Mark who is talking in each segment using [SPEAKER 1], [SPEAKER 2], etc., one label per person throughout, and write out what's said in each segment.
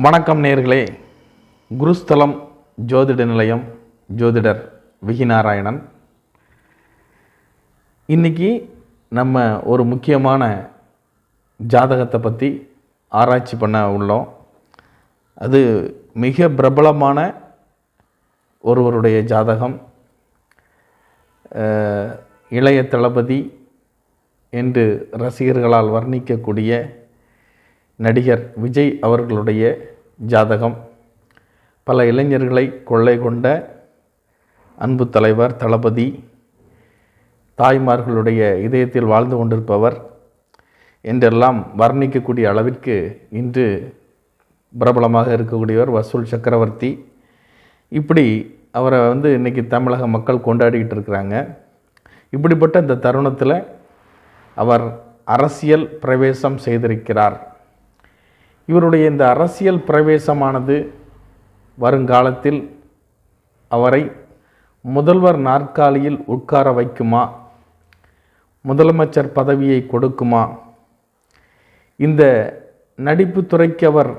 [SPEAKER 1] வணக்கம் நேர்களே. குருஸ்தலம் ஜோதிட நிலையம் ஜோதிடர் விகிநாராயணன் இன்னைக்கு நம்ம ஒரு முக்கியமான ஜாதகத்தை பற்றி ஆராய்ச்சி பண்ண உள்ளோம். அது மிக பிரபலமான ஒருவருடைய ஜாதகம். இளைய தளபதி என்று ரசிகர்களால் வர்ணிக்கக்கூடிய நடிகர் விஜய் அவர்களுடைய ஜாதகம். பல இளைஞர்களை கொள்ளை கொண்ட அன்பு தலைவர் தளபதி தாய்மார்களுடைய இதயத்தில் வாழ்ந்து கொண்டிருப்பவர் என்றெல்லாம் வர்ணிக்கக்கூடிய அளவிற்கு இன்று பிரபலமாக இருக்கக்கூடியவர் வசூல் சக்கரவர்த்தி. இப்படி அவரை வந்து இன்றைக்கி தமிழக மக்கள் கொண்டாடிக்கிட்டு இருக்கிறாங்க. இப்படிப்பட்ட இந்த தருணத்தில் அவர் அரசியல் பிரவேசம் செய்திருக்கிறார். இவருடைய இந்த அரசியல் பிரவேசமானது வருங்காலத்தில் அவரை முதல்வர் நாற்காலியில் உட்கார வைக்குமா? முதலமைச்சர் பதவியை கொடுக்குமா? இந்த நடிப்புத்துறைக்கு அவர்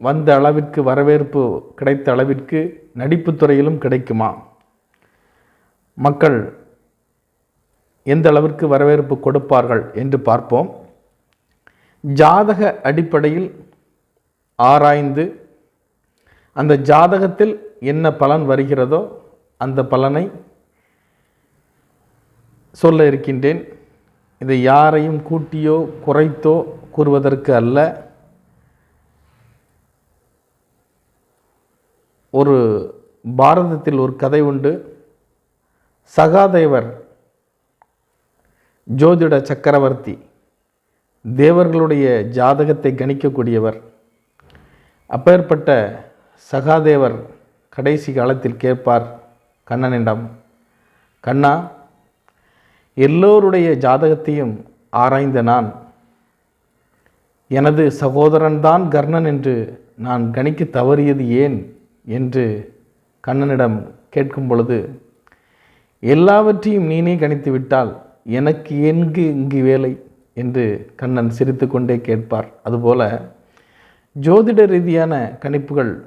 [SPEAKER 1] வந்த அளவிற்கு வரவேற்பு கிடைத்த அளவிற்கு நடிப்புத்துறையிலும் கிடைக்குமா? மக்கள் எந்த அளவிற்கு வரவேற்பு கொடுப்பார்கள் என்று பார்ப்போம். ஜாதக அடிப்படையில் ஆராய்ந்து அந்த ஜாதகத்தில் என்ன பலன் வருகிறதோ அந்த பலனை சொல்ல இருக்கின்றேன். இதை யாரையும் கூட்டியோ குறைத்தோ கூறுவதற்கு அல்ல. ஒரு பாரதத்தில் ஒரு கதை உண்டு. சகாதேவர் ஜோதிட சக்கரவர்த்தி தேவர்களுடைய ஜாதகத்தை கணிக்கக்கூடியவர். அப்பேற்பட்ட சகாதேவர் கடைசி காலத்தில் கேட்பார் கண்ணனிடம் கண்ணா எல்லோருடைய ஜாதகத்தையும் ஆராய்ந்த நான் எனது சகோதரன்தான் கர்ணன் என்று நான் கணிக்க தவறியது ஏன்? என்று கண்ணனிடம் கேட்கும் பொழுது எல்லாவற்றையும் நீனே கணித்து விட்டால் எனக்கு எங்கு இங்கு வேலை? என்று கண்ணன் சிரித்துக்கொண்டே கேட்பார். அதுபோல ஜோதிட ரீதியான கணிப்புகள்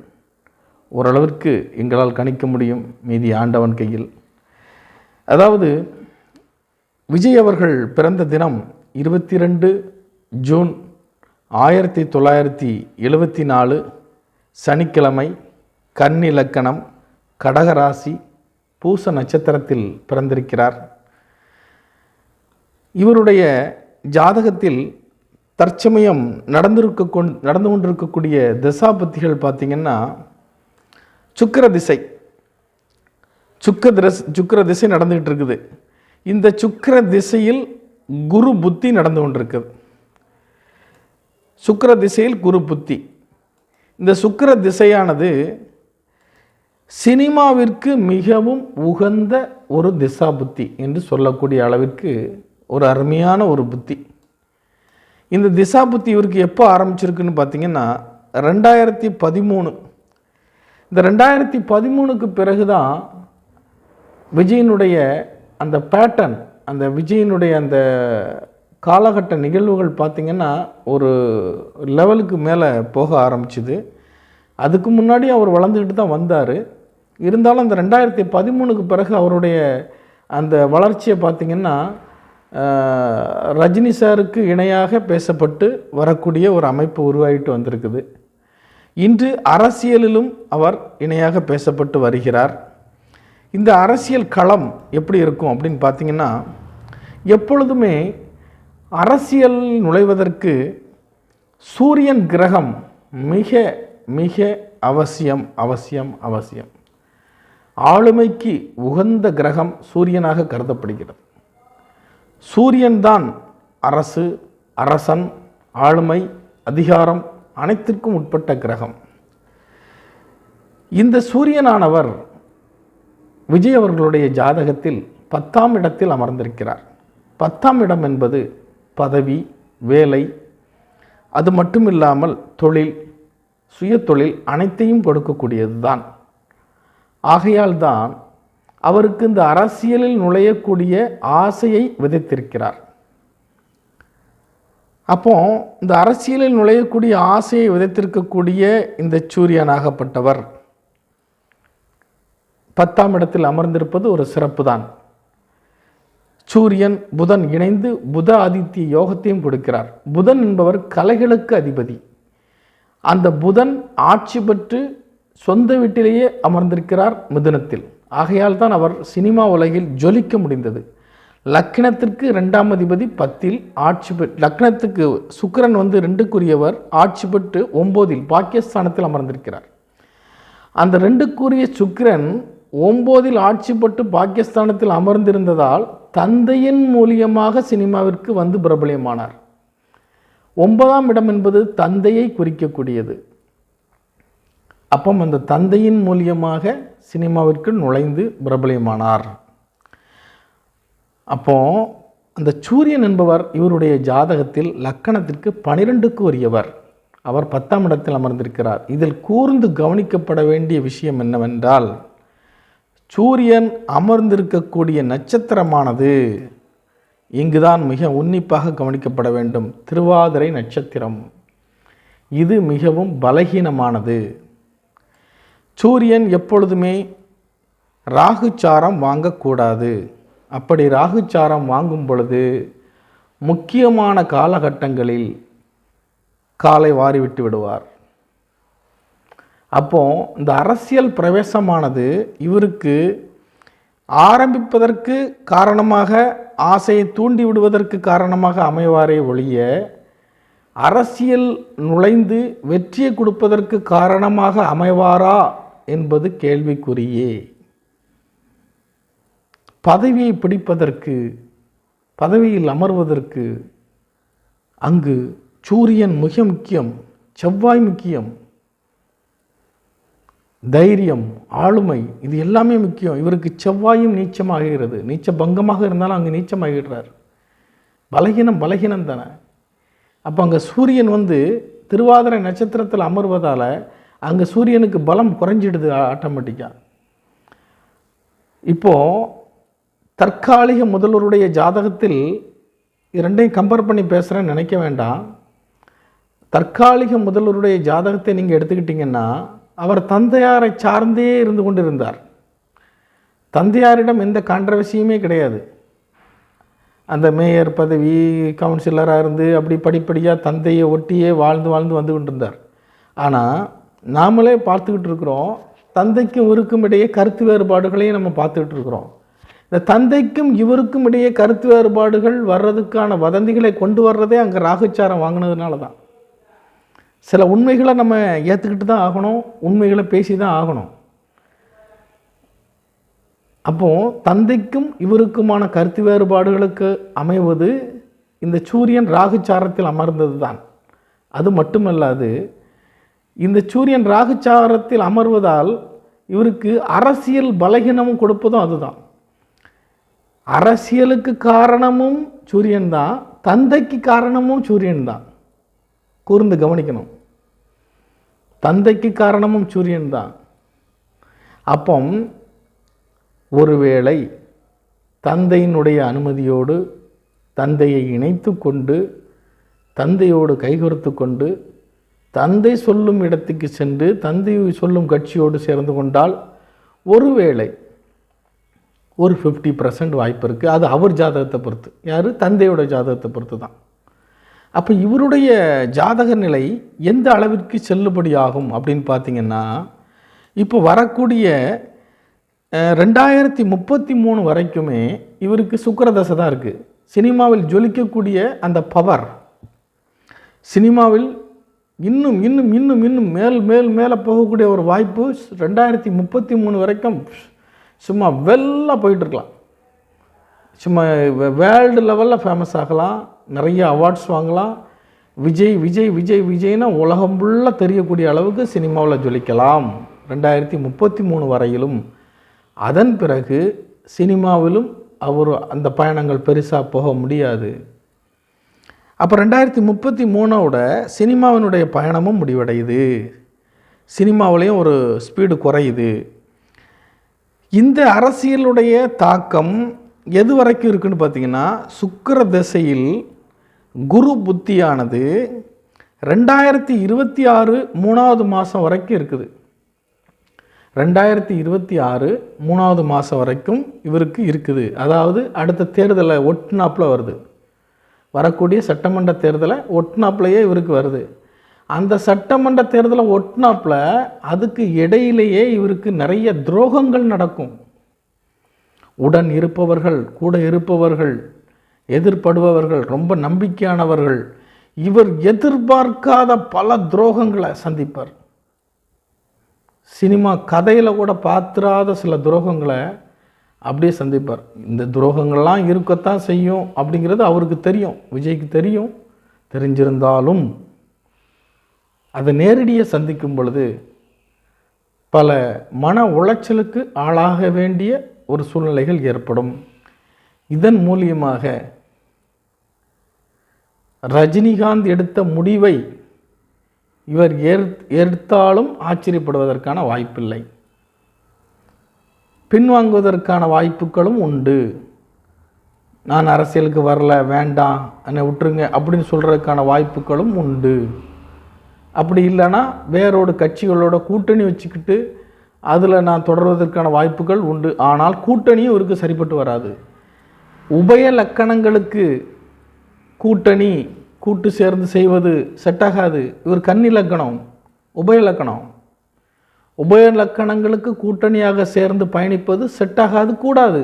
[SPEAKER 1] ஓரளவிற்கு எங்களால் கணிக்க முடியும் மீதி ஆண்டவன் கையில். அதாவது விஜய் அவர்கள் பிறந்த தினம் இருபத்தி ரெண்டு ஜூன் ஆயிரத்தி தொள்ளாயிரத்தி எழுபத்தி நாலு சனிக்கிழமை கண்ணிலக்கணம் இலக்கணம் கடகராசி பூச நட்சத்திரத்தில் பிறந்திருக்கிறார். இவருடைய ஜாதகத்தில் தற்சமயம் நடந்திருக்க கொண் நடந்து கொண்டிருக்கக்கூடிய திசாபத்திகள் பார்த்திங்கன்னா சுக்கிர திசை. சுக்க திரஸ் சுக்கிர திசை நடந்துக்கிட்டு இருக்குது. இந்த சுக்கிர திசையில் குரு புத்தி நடந்து கொண்டிருக்குது. சுக்கிர திசையில் குரு புத்தி. இந்த சுக்கிர திசையானது சினிமாவிற்கு மிகவும் உகந்த ஒரு திசா புத்தி என்று சொல்லக்கூடிய அளவிற்கு ஒரு அருமையான ஒரு புத்தி. இந்த திசா புத்தி இவருக்கு எப்போ ஆரம்பிச்சிருக்குன்னு பார்த்தீங்கன்னா ரெண்டாயிரத்தி பதிமூணு. இந்த ரெண்டாயிரத்தி பதிமூணுக்கு பிறகு தான் விஜயனுடைய அந்த பேட்டர்ன் அந்த விஜயனுடைய அந்த காலகட்ட நிகழ்வுகள் பார்த்திங்கன்னா ஒரு லெவலுக்கு மேலே போக ஆரம்பிச்சுது. அதுக்கு முன்னாடி அவர் வளர்ந்துக்கிட்டு தான் வந்தார். இருந்தாலும் அந்த ரெண்டாயிரத்தி பதிமூணுக்கு பிறகு அவருடைய அந்த வளர்ச்சியை பார்த்திங்கன்னா ரஜினி சாருக்கு இணையாக பேசப்பட்டு வரக்கூடிய ஒரு அமைப்பு உருவாகிட்டு வந்திருக்குது. இன்று அரசியலிலும் அவர் இணையாக பேசப்பட்டு வருகிறார். இந்த அரசியல் களம் எப்படி இருக்கும் அப்படின்னு பார்த்தீங்கன்னா எப்பொழுதுமே அரசியல் நுழைவதற்கு சூரியன் கிரகம் மிக மிக அவசியம் அவசியம் அவசியம். ஆளுமைக்கு உகந்த கிரகம் சூரியனாக கருதப்படுகிறது. சூரியன்தான் அரசு அரசன் ஆளுமை அதிகாரம் அனைத்திற்கும் உட்பட்ட கிரகம். இந்த சூரியனானவர் விஜய் அவர்களுடைய ஜாதகத்தில் பத்தாம் இடத்தில் அமர்ந்திருக்கிறார். பத்தாம் இடம் என்பது பதவி வேலை அது மட்டுமில்லாமல் தொழில் சுயத்தொழில் அனைத்தையும் கொடுக்கக்கூடியது தான் ஆகையால் தான் அவருக்கு இந்த அரசியலில் நுழையக்கூடிய ஆசையை விதைத்திருக்கிறார். அப்போ இந்த அரசியலில் நுழையக்கூடிய ஆசையை விதைத்திருக்கக்கூடிய இந்த சூரியனாகப்பட்டவர் பத்தாம் இடத்தில் அமர்ந்திருப்பது ஒரு சிறப்பு தான் சூரியன் புதன் இணைந்து புத ஆதித்ய யோகத்தையும் கொடுக்கிறார். புதன் என்பவர் கலைகளுக்கு அதிபதி. அந்த புதன் ஆட்சி பெற்று சொந்த வீட்டிலேயே அமர்ந்திருக்கிறார் மிதுனத்தில். ஆகையால் தான் அவர் சினிமா உலகில் ஜொலிக்க முடிந்தது. லக்னத்திற்கு ரெண்டாம் அதிபதி பத்தில் ஆட்சி பெற் லக்னத்துக்கு சுக்கிரன் வந்து ரெண்டுக்குரியவர் ஆட்சி பெற்று ஒம்போதில் பாக்கியஸ்தானத்தில் அமர்ந்திருக்கிறார். அந்த ரெண்டுக்குரிய சுக்கிரன் ஒம்போதில் ஆட்சி பட்டு பாகிஸ்தானத்தில் அமர்ந்திருந்ததால் தந்தையின் மூலியமாக சினிமாவிற்கு வந்து பிரபலியமானார். ஒன்பதாம் இடம் என்பது தந்தையை குறிக்கக்கூடியது. அப்பம் அந்த தந்தையின் மூலியமாக சினிமாவிற்கு நுழைந்து பிரபலியமானார். அப்போ அந்த சூரியன் என்பவர் இவருடைய ஜாதகத்தில் லக்கணத்திற்கு பனிரெண்டுக்கு உரியவர். அவர் பத்தாம் இடத்தில் அமர்ந்திருக்கிறார். இதில் கூர்ந்து கவனிக்கப்பட வேண்டிய விஷயம் என்னவென்றால் சூரியன் அமர்ந்திருக்கக்கூடிய நட்சத்திரமானது இங்குதான் மிக உன்னிப்பாக கவனிக்கப்பட வேண்டும். திருவாதிரை நட்சத்திரம். இது மிகவும் பலகீனமானது. சூரியன் எப்பொழுதுமே ராகுச்சாரம் வாங்கக்கூடாது. அப்படி ராகுச்சாரம் வாங்கும் பொழுது முக்கியமான காலகட்டங்களில் காலை வாரிவிட்டு விடுவார். அப்போ இந்த அரசியல் பிரவேசமானது இவருக்கு ஆரம்பிப்பதற்கு காரணமாக ஆசையை தூண்டி விடுவதற்கு காரணமாக அமைவாரே ஒழிய அரசியல் நுழைந்து வெற்றியை கொடுப்பதற்கு காரணமாக அமைவாரா? என்பது கேள்விக்குறியே. பதவியை பிடிப்பதற்கு பதவியில் அமர்வதற்கு அங்கு சூரியன் மிக முக்கியம் செவ்வாய் முக்கியம். தைரியம் ஆளுமை இது எல்லாமே முக்கியம். இவருக்கு செவ்வாயும் நீச்சமாகிறது. நீச்ச பங்கமாக இருந்தாலும் அங்கே நீச்சமாகிடுறார். பலகீனம் பலகீனம் தானே அப்போ அங்கே சூரியன் வந்து திருவாதிரை நட்சத்திரத்தில் அமர்வதால் அங்கே சூரியனுக்கு பலம் குறைஞ்சிடுது ஆட்டோமேட்டிக்காக இப்போது தற்காலிக முதல்வருடைய ஜாதகத்தில் இரண்டையும் கம்பேர் பண்ணி பேசுகிறேன்னு நினைக்க வேண்டாம். தற்காலிக முதல்வருடைய ஜாதகத்தை நீங்கள் எடுத்துக்கிட்டிங்கன்னா அவர் தந்தையாரை சார்ந்தே இருந்து கொண்டிருந்தார். தந்தையாரிடம் எந்த கான்ட்ரவர்சியுமே கிடையாது. அந்த மேயர் பதவி கவுன்சிலராக இருந்து அப்படி படிப்படியாக தந்தையை ஒட்டியே வாழ்ந்து வாழ்ந்து வந்து கொண்டிருந்தார். ஆனால் நாமளே பார்த்துக்கிட்டு இருக்கிறோம். தந்தைக்கும் இவருக்கும் இடையே கருத்து வேறுபாடுகளையும் நம்ம பார்த்துக்கிட்டு இருக்கிறோம். இந்த தந்தைக்கும் இவருக்கும் இடையே கருத்து வேறுபாடுகள் வர்றதுக்கான வதந்திகளை கொண்டு வர்றதே அங்கே ராகுச்சாரம் வாங்கினதுனால தான் சில உண்மைகளை நம்ம ஏற்றுக்கிட்டு தான் ஆகணும் உண்மைகளை பேசி தான் ஆகணும். அப்போது தந்தைக்கும் இவருக்குமான கருத்து வேறுபாடுகளுக்கு அமைவது இந்த சூரியன் ராகுச்சாரத்தில் அமர்ந்தது தான் அது மட்டுமல்லாது இந்த சூரியன் ராகுச்சாரத்தில் அமர்வதால் இவருக்கு அரசியல் பலகீனமும் கொடுப்பதும் அதுதான். அரசியலுக்கு காரணமும் சூரியன் தான் தந்தைக்கு காரணமும் சூரியன் தான். கூர்ந்து கவனிக்கணும். தந்தைக்கு காரணமும் சூரியன் தான். அப்போ ஒருவேளை தந்தையினுடைய அனுமதியோடு தந்தையை இணைத்து கொண்டு தந்தையோடு கைகொடுத்து கொண்டு தந்தை சொல்லும் இடத்துக்கு சென்று தந்தை சொல்லும் கட்சியோடு சேர்ந்து கொண்டால் ஒருவேளை ஒரு ஃபிஃப்டி பர்சன்ட் வாய்ப்பு இருக்குது அது அவர் ஜாதகத்தை பொறுத்து. யார்? தந்தையோட ஜாதகத்தை பொறுத்து தான் அப்போ இவருடைய ஜாதக நிலை எந்த அளவிற்கு செல்லுபடியாகும் அப்படின்னு பார்த்தீங்கன்னா இப்போ வரக்கூடிய ரெண்டாயிரத்தி முப்பத்தி மூணு வரைக்குமே இவருக்கு சுக்கரதசை தான் இருக்குது சினிமாவில் ஜொலிக்கக்கூடிய அந்த பவர் சினிமாவில் இன்னும் இன்னும் இன்னும் இன்னும் மேல் மேல் மேலே போகக்கூடிய ஒரு வாய்ப்பு ரெண்டாயிரத்தி முப்பத்தி மூணு வரைக்கும் சும்மா வெல்லாக போயிட்டுருக்கலாம். சும்மா வேர்ல்டு லெவலில் ஃபேமஸ் ஆகலாம். நிறைய அவார்ட்ஸ் வாங்கலாம். விஜய் விஜய் விஜய் விஜய்னா உலகம் ஃபுல்லாக தெரியக்கூடிய அளவுக்கு சினிமாவில் ஜொலிக்கலாம். ரெண்டாயிரத்தி முப்பத்தி மூணு வரையிலும். அதன் பிறகு சினிமாவிலும் அவர் அந்த பயணங்கள் பெருசாக போக முடியாது. அப்போ ரெண்டாயிரத்தி முப்பத்தி மூணோட சினிமாவினுடைய பயணமும் முடிவடையுது. சினிமாவிலையும் ஒரு ஸ்பீடு குறையுது. இந்த அரசியலுடைய தாக்கம் எது வரைக்கும் இருக்குன்னு பார்த்தீங்கன்னா சுக்கர திசையில் குரு புத்தியானது ரெண்டாயிரத்தி இருபத்தி ஆறு மூணாவது மாதம் வரைக்கும் இருக்குது. ரெண்டாயிரத்தி இருபத்தி ஆறு மூணாவது மாதம் வரைக்கும் இவருக்கு இருக்குது. அதாவது அடுத்த தேர்தலை ஒட்டுனாப்பில் வருது. வரக்கூடிய சட்டமன்ற தேர்தலை ஒட்டுனாப்புலையே இவருக்கு வருது. அந்த சட்டமன்ற தேர்தலை ஒட்டுனாப்பில் அதுக்கு இடையிலேயே இவருக்கு நிறைய துரோகங்கள் நடக்கும். உடன் இருப்பவர்கள் கூட இருப்பவர்கள் எதிர்படுபவர்கள் ரொம்ப நம்பிக்கையானவர்கள் இவர் எதிர்பார்க்காத பல துரோகங்களை சந்திப்பார். சினிமா கதையில் கூட பாத்திராத சில துரோகங்களை அப்படியே சந்திப்பார். இந்த துரோகங்கள்லாம் இருக்கத்தான் செய்யும் அப்படிங்கிறது அவருக்கு தெரியும். விஜய்க்கு தெரியும். தெரிஞ்சிருந்தாலும் அதை நேரடியாக சந்திக்கும் பொழுது பல மன உளைச்சலுக்கு ஆளாக வேண்டிய ஒரு சூழ்நிலைகள் ஏற்படும். இதன் மூலியமாக ரஜினிகாந்த் எடுத்த முடிவை இவர் ஏற் எடுத்தாலும் ஆச்சரியப்படுவதற்கான வாய்ப்பில்லை. பின்வாங்குவதற்கான வாய்ப்புகளும் உண்டு. நான் அரசியலுக்கு வரல வேண்டாம் என்னை விட்டுருங்க அப்படின்னு சொல்கிறதுக்கான வாய்ப்புகளும் உண்டு. அப்படி இல்லைன்னா வேறோட கட்சிகளோட கூட்டணி வச்சுக்கிட்டு அதில் நான் தொடர்வதற்கான வாய்ப்புகள் உண்டு. ஆனால் கூட்டணியும் இவருக்கு சரிப்பட்டு வராது. உபய லக்கணங்களுக்கு கூட்டணி கூட்டு சேர்ந்து செய்வது செட் ஆகாது. இவர் கன்னி லக்கணம் உபய லக்கணம். உபய லக்கணங்களுக்கு கூட்டணியாக சேர்ந்து பயணிப்பது செட் ஆகாது கூடாது.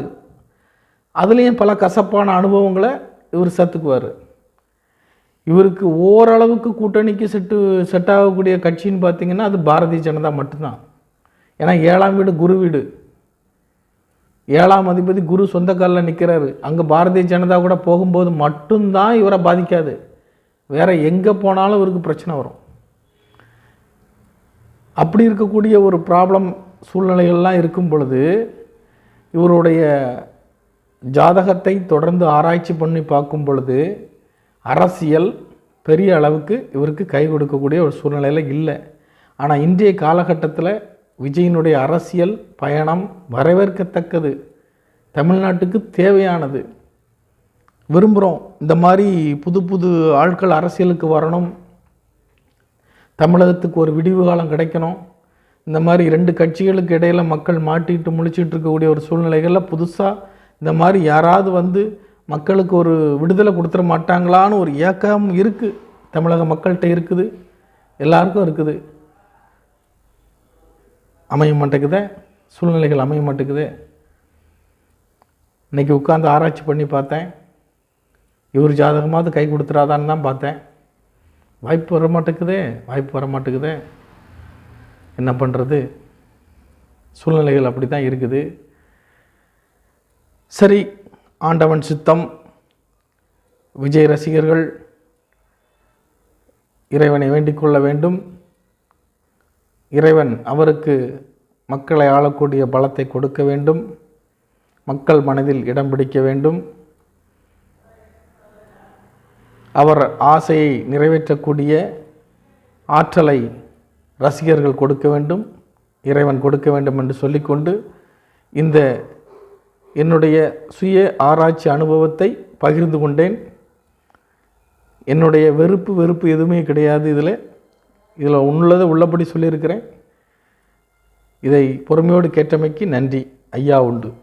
[SPEAKER 1] அதுலேயும் பல கசப்பான அனுபவங்களை இவர் சத்துக்குவார். இவருக்கு ஓரளவுக்கு கூட்டணிக்கு செட்டு செட் ஆகக்கூடிய கட்சின்னு பார்த்திங்கன்னா அது பாரதிய ஜனதா மட்டும்தான். ஏன்னா ஏழாம் வீடு குரு வீடு. ஏழாம் அதிபதி குரு சொந்த காலில் நிற்கிறாரு அங்கே பாரதிய ஜனதா கூட போகும்போது மட்டும்தான் இவரை பாதிக்காது. வேறு எங்கே போனாலும் இவருக்கு பிரச்சனை வரும். அப்படி இருக்கக்கூடிய ஒரு ப்ராப்ளம் சூழ்நிலைகள்லாம் இருக்கும் பொழுது இவருடைய ஜாதகத்தை தொடர்ந்து ஆராய்ச்சி பண்ணி பார்க்கும் பொழுது அரசியல் பெரிய அளவுக்கு இவருக்கு கை கொடுக்கக்கூடிய ஒரு சூழ்நிலையில் இல்லை. ஆனால் இன்றைய காலகட்டத்தில் விஜயினுடைய அரசியல் பயணம் வரவேற்கத்தக்கது. தமிழ்நாட்டுக்கு தேவையானது. விரும்புகிறோம் இந்த மாதிரி புது புது ஆட்கள் அரசியலுக்கு வரணும். தமிழகத்துக்கு ஒரு விடிவு காலம் கிடைக்கணும். இந்த மாதிரி ரெண்டு கட்சிகளுக்கு இடையில் மக்கள் மாட்டிட்டு முழிச்சிட்டு இருக்கக்கூடிய ஒரு சூழ்நிலைகளில் புதுசாக இந்த மாதிரி யாராவது வந்து மக்களுக்கு ஒரு விடுதலை கொடுத்துட மாட்டாங்களான்னு ஒரு ஏக்கம் இருக்குது தமிழக மக்கள்கிட்ட இருக்குது. எல்லாருக்கும் இருக்குது. அமைய மாட்டேங்குது. சூழ்நிலைகள் அமைய மாட்டேங்குது. இன்றைக்கி உட்காந்து ஆராய்ச்சி பண்ணி பார்த்தேன். இவர் ஜாதகமாவது கை கொடுத்துறாதான்னு தான் பார்த்தேன். வாய்ப்பு வர மாட்டேங்குதே வாய்ப்பு வர மாட்டேங்குதே என்ன பண்ணுறது சூழ்நிலைகள் அப்படி தான் இருக்குது. சரி ஆண்டவன் சித்தம். விஜய் ரசிகர்கள் இறைவனை வேண்டிக் கொள்ள வேண்டும். இறைவன் அவருக்கு மக்களை ஆளக்கூடிய பலத்தை கொடுக்க வேண்டும். மக்கள் மனதில் இடம் பிடிக்க வேண்டும். அவர் ஆசையை நிறைவேற்றக்கூடிய ஆற்றலை ரசிகர்கள் கொடுக்க வேண்டும் இறைவன் கொடுக்க வேண்டும் என்று சொல்லிக்கொண்டு இந்த என்னுடைய சுய ஆராய்ச்சி அனுபவத்தை பகிர்ந்து கொண்டேன். என்னுடைய வெறுப்பு வெறுப்பு எதுவுமே கிடையாது இதில். இதில் உள்ளதை உள்ளபடி சொல்லியிருக்கிறேன். இதை பொறுமையோடு கேட்டமைக்கு நன்றி. ஐயா உண்டு.